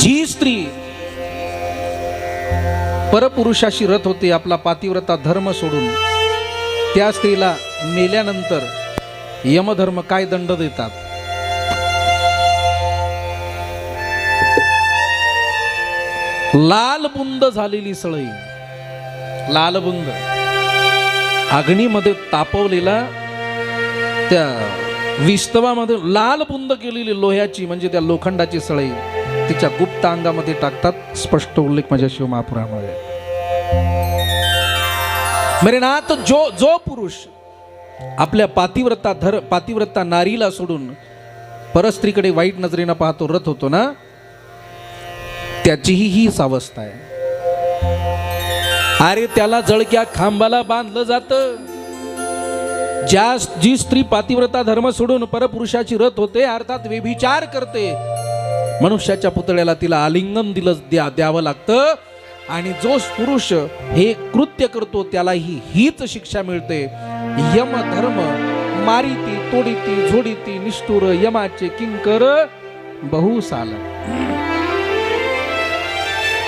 जी स्त्री परपुरुषाशी रथ होते आपला पातिव्रता धर्म सोडून त्या स्त्रीला मेल्यानंतर यमधर्म काय दंड देतात? लाल बुंद झालेली सळई लाल बुंद. अग्नीमध्ये तापवलेला त्या विस्तवामध्ये लाल बुंद केलेली लोह्याची म्हणजे त्या लोखंडाची सळई. तिच्या गुप्त अंगामध्ये टाकतात. स्पष्ट उल्लेख माझ्या शिवमहापुरामध्ये मेरे नाथ जो जो पुरुष आपल्या पातिव्रता धर पातिव्रता नारीला सोडून परस्त्रीकडे वाईट नजरेनं पाहतो रथ होतो ना? त्याचीही ही सावस्था आहे. अरे त्याला जळक्या खांबाला बांधलं जातं. ज्या जी स्त्री पातिव्रता धर्म सोडून परपुरुषाची रथ होते अर्थात व्यभिचार करते मनुष्याच्या पुतळ्याला तिला आलिंगन दिलं द्या द्यावं लागतं. आणि जो पुरुष हे कृत्य करतो त्यालाही हीच शिक्षा मिळते. यम धर्म मारिती तोडीती झोडीती निष्ठुर यमाचे किंकर बहुसाल.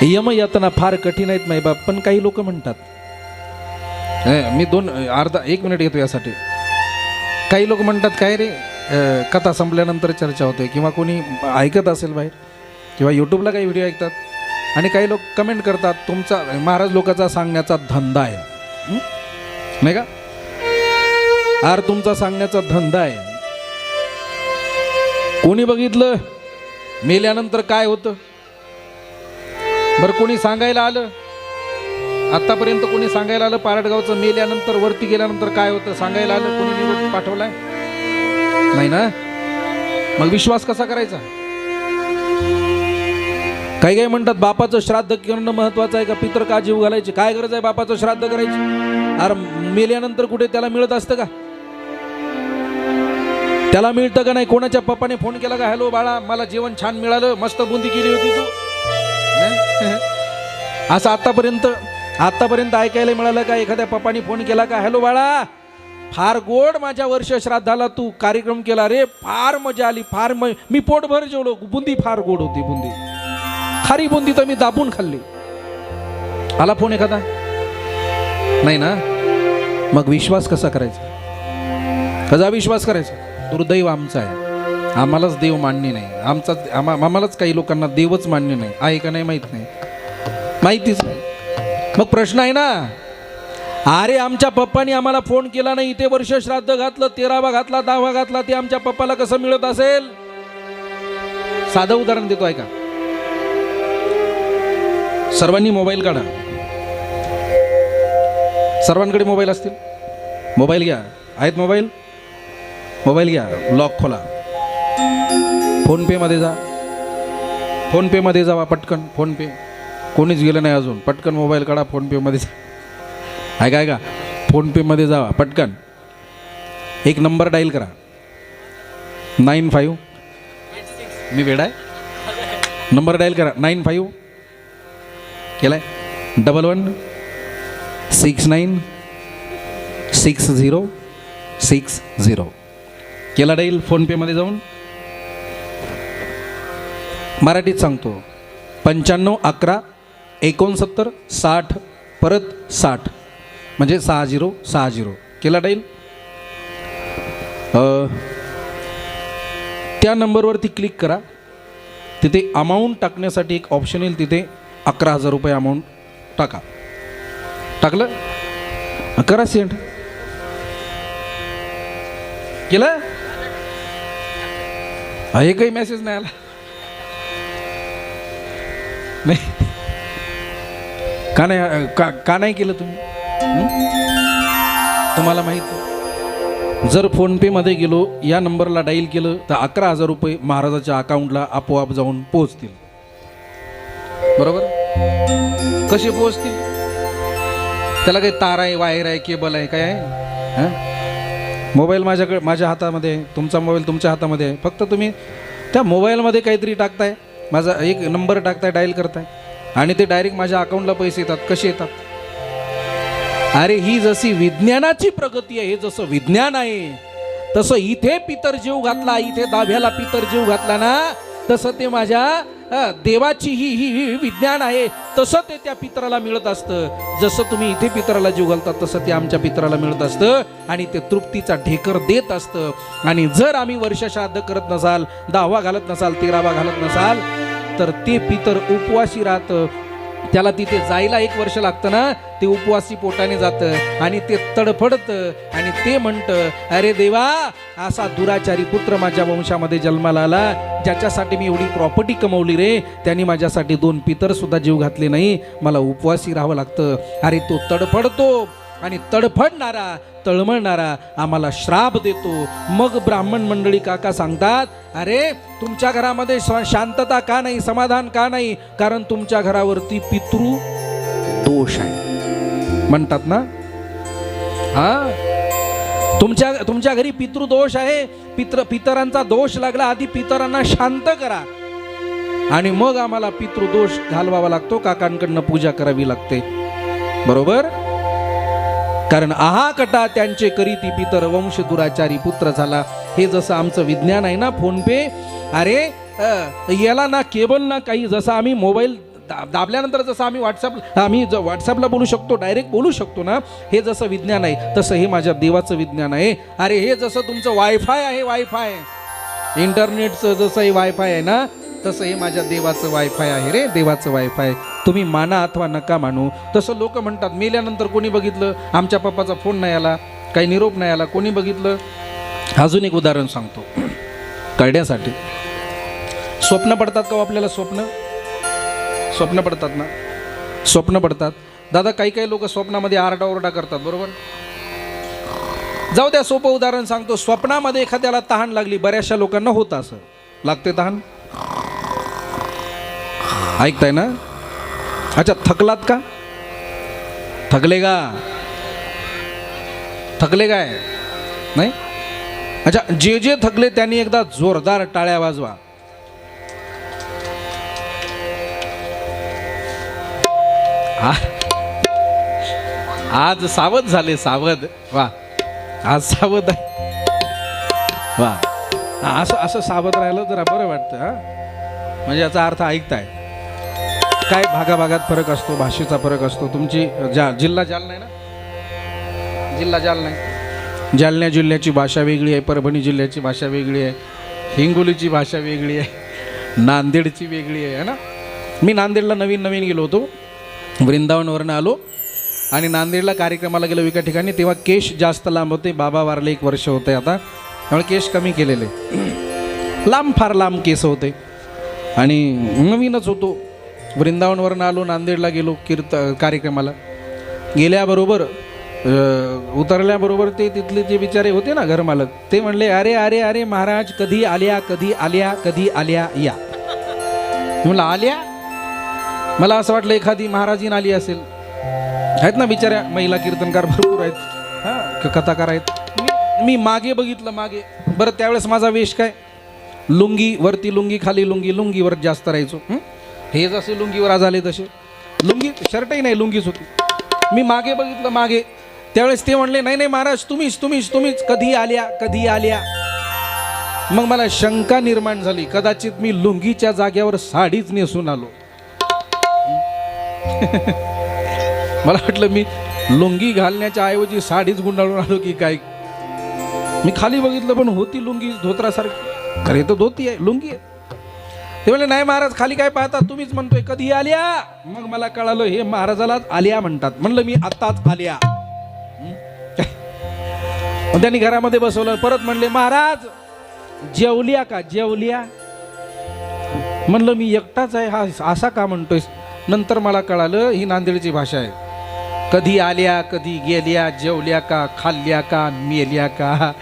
यम यातना फार कठीण आहेत माई बाप पण काही लोक म्हणतात. मी दोन अर्धा एक मिनिट घेतो यासाठी. काही लोक म्हणतात काय रे कथा संपल्यानंतर चर्चा होते किंवा कोणी ऐकत असेल बाहेर किंवा यूट्यूबला काही व्हिडिओ ऐकतात आणि काही लोक कमेंट करतात तुमचा महाराज लोकांचा सांगण्याचा धंदा आहे. नाही का? आर तुमचा सांगण्याचा धंदा आहे. कोणी बघितलं? मेल्यानंतर काय होतं? बरं कोणी सांगायला आलं? आतापर्यंत कोणी सांगायला आलं? पारडगावचं मेल्यानंतर वरती गेल्यानंतर काय होतं? सांगायला आलं? कोणी निरोप पाठवलाय? नाही ना? मग विश्वास कसा करायचा? काही काही म्हणतात बापाचं श्राद्ध करणं महत्वाचं आहे का? पितर का जीव घालायचे? काय गरज आहे बापाचं श्राद्ध करायची? अरे मेल्यानंतर कुठे त्याला मिळत असतं का? त्याला मिळतं का नाही? कोणाच्या पप्पाने फोन केला का? हॅलो बाळा मला जेवण छान मिळालं. मस्त बुंदी केली होती तू. असं आतापर्यंत आतापर्यंत ऐकायला मिळालं का? एखाद्या पप्पानी फोन केला का? हॅलो बाळा फार गोड माझ्या वर्ष श्राद्धाला तू कार्यक्रम केला रे. फार मजा आली फार म मी पोटभर जेवलो. बुंदी फार गोड होती बुंदी. खारी बुंदी तर मी दाबून खाल्ली. आला फोन एखादा? नाही ना? मग विश्वास कसा करायचा? कसा विश्वास करायचा? दुर्दैव आमचा आहे. आम्हालाच देव मान्य नाही. आमचा आम्हा आम्हालाच काही लोकांना देवच मान्य नाही. आहे का नाही माहीत नाही? माहितीच नाही. मग प्रश्न आहे ना? अरे आमच्या पप्पानी आम्हाला फोन केला नाही. इथे वर्ष श्राद्ध घातलं तेरावा घातला दहावा घातला ते आमच्या पप्पाला कसं मिळत असेल? साधं उदाहरण देतो ऐका. सर्वांनी मोबाईल काढा. सर्वांकडे मोबाईल असतील? मोबाईल घ्या. आहेत मोबाईल? मोबाईल घ्या. लॉक खोला. फोनपेमध्ये जा. फोनपेमध्ये जावा पटकन. फोनपे कोणीच गेलं नाही अजून. पटकन मोबाईल काढा फोनपेमध्ये जा. ऐका ऐका फोनपेमध्ये जावा पटकन. एक नंबर डाईल करा. नाईन फाईव्ह मी वेडा आहे. नंबर डायल करा. नाईन फाईव्ह केलाय double one six nine six zero six zero केला डाईल फोनपेमध्ये जाऊन. मराठीत सांगतो. पंच्याण्णव अकरा एकोणसत्तर साठ परत साठ. म्हणजे सहा झिरो सहा झिरो. केला टाईल त्या नंबरवरती क्लिक करा. तिथे अमाऊंट टाकण्यासाठी एक ऑप्शन येईल तिथे अकरा हजार रुपये अमाऊंट टाका. टाकलं? करा सेंड केलं? हे एकही मेसेज नाही आला. नाही. का नाही का का नाही केलं तुम्ही? तुम्हाला माहिती? जर फोनपेमध्ये गेलो या नंबरला डाईल केलं तर अकरा हजार रुपये महाराजाच्या अकाउंटला आपोआप जाऊन पोहोचतील. बरोबर? कसे पोहोचतील? त्याला काही तार आहे वायर आहे केबल आहे काय आहे? हां? मोबाईल माझ्याकडे माझ्या हातामध्ये तुमचा मोबाईल तुमच्या हातामध्ये आहे. फक्त तुम्ही त्या मोबाईलमध्ये काहीतरी टाकताय. माझा एक नंबर टाकताय डायल करताय. आणि ते डायरेक्ट माझ्या अकाउंटला पैसे येतात. कसे येतात? अरे ही जशी विज्ञानाची प्रगती आहे हे जसं विज्ञान आहे तसं इथे पितर जीव घातला इथे दाभ्याला पितर जीव घातला ना तसं ते माझ्या देवाची ही ही ही विज्ञान आहे तसं ते त्या पितराला मिळत असतं. जसं तुम्ही इथे पितराला जीव घालता तसं ते आमच्या पितराला मिळत असतं आणि ते तृप्तीचा ढेकर देत असतं. आणि जर आम्ही वर्ष श्राद्ध करत नसाल दहावा घालत नसाल तेरावा घालत नसाल तर ते पितर उपवाशी राहतं. त्याला तिथे जायला एक वर्ष लागतं ना? ते उपवासी पोटाने जातं आणि ते तडफडतं आणि ते म्हणतं अरे देवा असा दुराचारी पुत्र माझ्या वंशामध्ये जन्माला आला. ज्याच्यासाठी मी एवढी प्रॉपर्टी कमवली रे त्यांनी माझ्यासाठी दोन पितर सुद्धा जीव घातले नाही. मला उपवासी राहावं लागतं. अरे तो तडफडतो. आणि तडफडणारा तळमळणारा आम्हाला श्राप देतो. मग ब्राह्मण मंडळी काका सांगतात अरे तुमच्या घरामध्ये श- शांतता का नाही समाधान का नाही? कारण तुमच्या घरावरती पितृ दोष आहे. म्हणतात ना? हा? तुमच्या तुमच्या घरी पितृदोष आहे पित्र पितरांचा दोष लागला आधी पितरांना शांत करा. आणि मग आम्हाला पितृदोष घालवावा लागतो काकांकडनं पूजा करावी लागते. बरोबर? कारण आहा कटा त्यांचे करीती पितर वंश दुराचारी पुत्र झाला. हे जसं आमचं विज्ञान आहे ना फोनपे? अरे याला ना केबल ना काही जसं आम्ही मोबाईल दा- दाबल्यानंतर जसं आम्ही व्हॉट्सअप आम्ही ज व्हॉट्सअपला बोलू शकतो डायरेक्ट बोलू शकतो ना हे जसं विज्ञान आहे तसं हे माझ्या देवाचं विज्ञान आहे. अरे हे जसं तुमचं वायफाय आहे वायफाय इंटरनेटचं जसं हे वायफाय आहे ना तसं हे माझ्या देवाचं वायफाय आहे रे देवाचं वायफाय तुम्ही माना अथवा नका मानू. तसं लोक म्हणतात मेल्यानंतर कोणी बघितलं? आमच्या पप्पाचा फोन नाही आला काही निरोप नाही आला कोणी बघितलं? अजून एक उदाहरण सांगतो. कळण्यासाठी स्वप्न पडतात का हो आपल्याला स्वप्न? स्वप्न पडतात ना? स्वप्न पडतात. दादा काही काही लोक स्वप्नामध्ये आरडाओरडा करतात बरोबर? जाऊ द्या सोपं उदाहरण सांगतो. स्वप्नामध्ये एखाद्याला तहान लागली बऱ्याचशा लोकांना होतं असं. लागते तहान? ऐकताय ना? अच्छा थकलात का? थकले का थकले काय? नाही? अच्छा जे जे थकले त्यांनी एकदा जोरदार टाळ्या वाजवा. आज सावध झाले सावध. वा. आज सावध आहे. वा. असं असं सावध राहिलं जरा बरं वाटतं हा. म्हणजे याचा अर्थ ऐकताय. काय भागाभागात फरक असतो? भाषेचा फरक असतो? तुमची जा जिल्हा जालना आहे ना? जिल्हा जालना आहे जालन्या जिल्ह्याची भाषा वेगळी आहे परभणी जिल्ह्याची भाषा वेगळी आहे हिंगोलीची भाषा वेगळी आहे नांदेडची वेगळी आहे है ना? मी नांदेडला नवीन नवीन गेलो होतो. वृंदावनवरनं आलो आणि नांदेडला कार्यक्रमाला गेलो एका ठिकाणी. तेव्हा केश जास्त लांब होते. बाबा वारले एक वर्ष होते आता. त्यामुळे केश कमी केलेले. लांब फार लांब केस होते. आणि नवीनच होतो. वृंदावनवरनं आलो नांदेडला गेलो कीर्त कार्यक्रमाला. गेल्याबरोबर उतरल्याबरोबर ते तिथले जे बिचारे होते ना घरमालक ते म्हणले अरे अरे अरे महाराज कधी आल्या कधी आल्या कधी आल्या या. म्हणलं आल्या? मला असं वाटलं एखादी महाराजीन आली असेल. आहेत ना बिचाऱ्या महिला कीर्तनकार भरपूर आहेत. हां. कथाकार आहेत. मी मी मागे बघितलं मागे. बरं त्यावेळेस माझा वेश काय? लुंगी वरती लुंगी खाली लुंगी लुंगीवर जास्त राहायचो. हे जसे लुंगीवर आज आले तसे. लुंगी शर्टही नाही लुंगीच होती. मी मागे बघितलं मागे. त्यावेळेस ते म्हणले नाही नाही महाराज तुम्हीच तुम्हीच तुम्हीच. कधी आल्या कधी आल्या? मग मला शंका निर्माण झाली. कदाचित मी लुंगीच्या जाग्यावर साडीच नेसून आलो. मला वाटलं मी लुंगी घालण्याच्या ऐवजी साडीच गुंडाळून आलो की काय? मी खाली बघितलं पण होती लुंगी धोत्रासारखी. खरे तर धोती आहे लुंगी आहे. ते म्हणले नाही महाराज खाली काय पाहता? तुम्हीच म्हणतोय कधी आल्या? मग मला कळालं हे महाराजाला आल्या म्हणतात. म्हणलं मी आत्ताच आल्या. त्यांनी घरामध्ये बसवलं. परत म्हणले महाराज जेवल्या का? जेवल्या? म्हणलं मी एकटाच आहे हा असा का म्हणतोय नंतर मला कळालं ही नांदेडची भाषा आहे. कधी आल्या कधी गेल्या जेवल्या का खाल्ल्या का मेल्या का?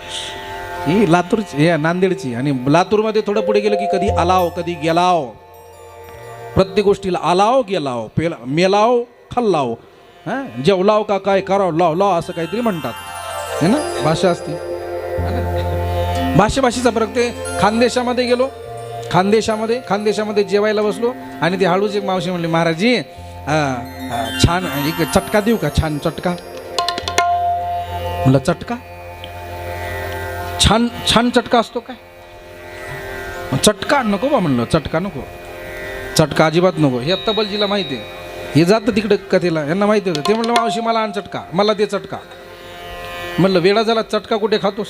ही लातूरची हे नांदेडची. आणि लातूरमध्ये थोडं पुढे गेलं की कधी आलाव कधी गेलाव. प्रत्येक गोष्टीला आलाव गेलाव पेला मेलाव खाल्लाव. हां? जेवलाव का काय कराव लाव लाव असं काहीतरी म्हणतात. है ना? भाषा असते. भाषेभाषेचा फरक ते खानदेशामध्ये गेलो. खानदेशामध्ये खानदेशामध्ये जेवायला बसलो. आणि ते हळूच एक मावशी म्हणली महाराजी छान एक चटका देऊ का? छान चटका. म्हणलं चटका? छान छान चटका असतो काय? चटका नको बा म्हणलं चटका नको. चटका अजिबात नको. हे तबलजीला माहिती आहे. हे जातं तिकडे कथेला यांना माहिती होतं. ते म्हणलं मावशी मला आण चटका. मला ते चटका. म्हणलं वेळा झाला चटका कुठे खातोस?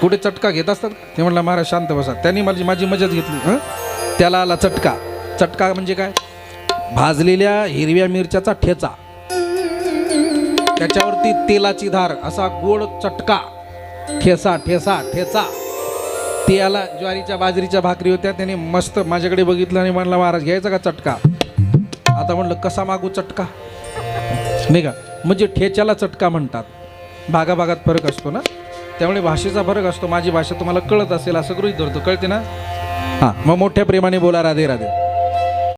कुठे चटका घेत असतात ते म्हणलं महाराज शांत बसा. त्यांनी माझी माझी मजाच घेतली हं? त्याला आला चटका. चटका म्हणजे काय? भाजलेल्या हिरव्या मिरच्याचा ठेचा. त्याच्यावरती तेलाची धार असा गोड चटका. ठेसा ठेसा ठेचा. ते याला ज्वारीच्या बाजरीच्या भाकरी होत्या त्याने मस्त माझ्याकडे बघितलं आणि म्हणला महाराज घ्यायचा का चटका? आता म्हणलं कसा मागू चटका? नाही का? म्हणजे ठेच्याला चटका म्हणतात. भागाभागात फरक असतो ना? त्यामुळे भाषेचा फरक असतो. माझी भाषा तुम्हाला कळत असेल असं गृहित धरतो. कळते ना? हां मग मोठ्या प्रेमाने बोला राधे राधे.